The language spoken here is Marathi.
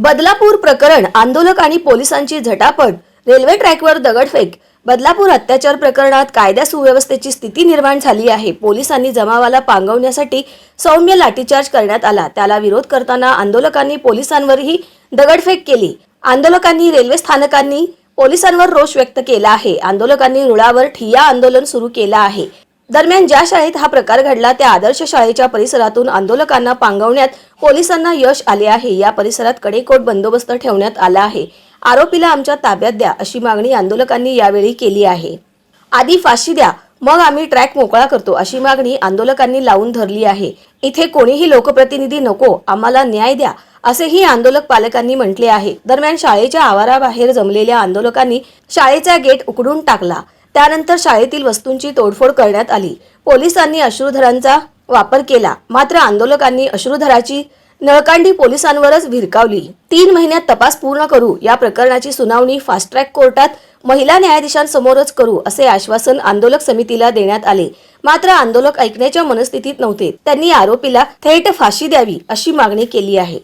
बदलापूर प्रकरण आंदोलक आणि पोलिसांची झटापट रेल्वे ट्रॅकवर दगडफेक बदलापूर अत्याचार प्रकरणात कायदा सुव्यवस्थेची स्थिती निर्माण झाली आहे. पोलिसांनी जमावाला पांगवण्यासाठी सौम्य लाठीचार्ज करण्यात आला. त्याला विरोध करताना आंदोलकांनी पोलिसांवरही दगडफेक केली. आंदोलकांनी रेल्वे स्थानकांनी पोलिसांवर रोष व्यक्त केला आहे. आंदोलकांनी रुळावर ठिया आंदोलन सुरू केलं आहे. दरम्यान ज्या शाळेत हा प्रकार घडला त्या आदर्श शाळेच्या परिसरातून आंदोलकांना पांगवण्यात पोलिसांना यश आले आहे. या परिसरात कडेकोट बंदोबस्त ठेवण्यात आला आहे. आरोपीला आमच्या ताब्यात द्या अशी मागणी आंदोलकांनी यावेळी केली आहे. आधी फाशी द्या मग आम्ही ट्रॅक मोकळा करतो अशी मागणी आंदोलकांनी लावून धरली आहे. इथे कोणीही लोकप्रतिनिधी नको आम्हाला न्याय द्या असेही आंदोलक पालकांनी म्हटले आहे. दरम्यान शाळेच्या आवाराबाहेर जमलेल्या आंदोलकांनी शाळेचा गेट उकडून टाकला. त्यानंतर शाळेतील वस्तूंची तोडफोड करण्यात आली. पोलिसांनी अश्रुधरांचा वापर केला. मात्र आंदोलकांनी अश्रुधराची नळकांडी पोलिसांवरच भिरकावली तीन महिन्यात तपास पूर्ण करू या प्रकरणाची सुनावणी फास्ट ट्रॅक कोर्टात महिला न्यायाधीशांसमोरच करू असे आश्वासन आंदोलक समितीला देण्यात आले. मात्र आंदोलक ऐकण्याच्या मनस्थितीत नव्हते. त्यांनी आरोपीला थेट फाशी द्यावी अशी मागणी केली आहे.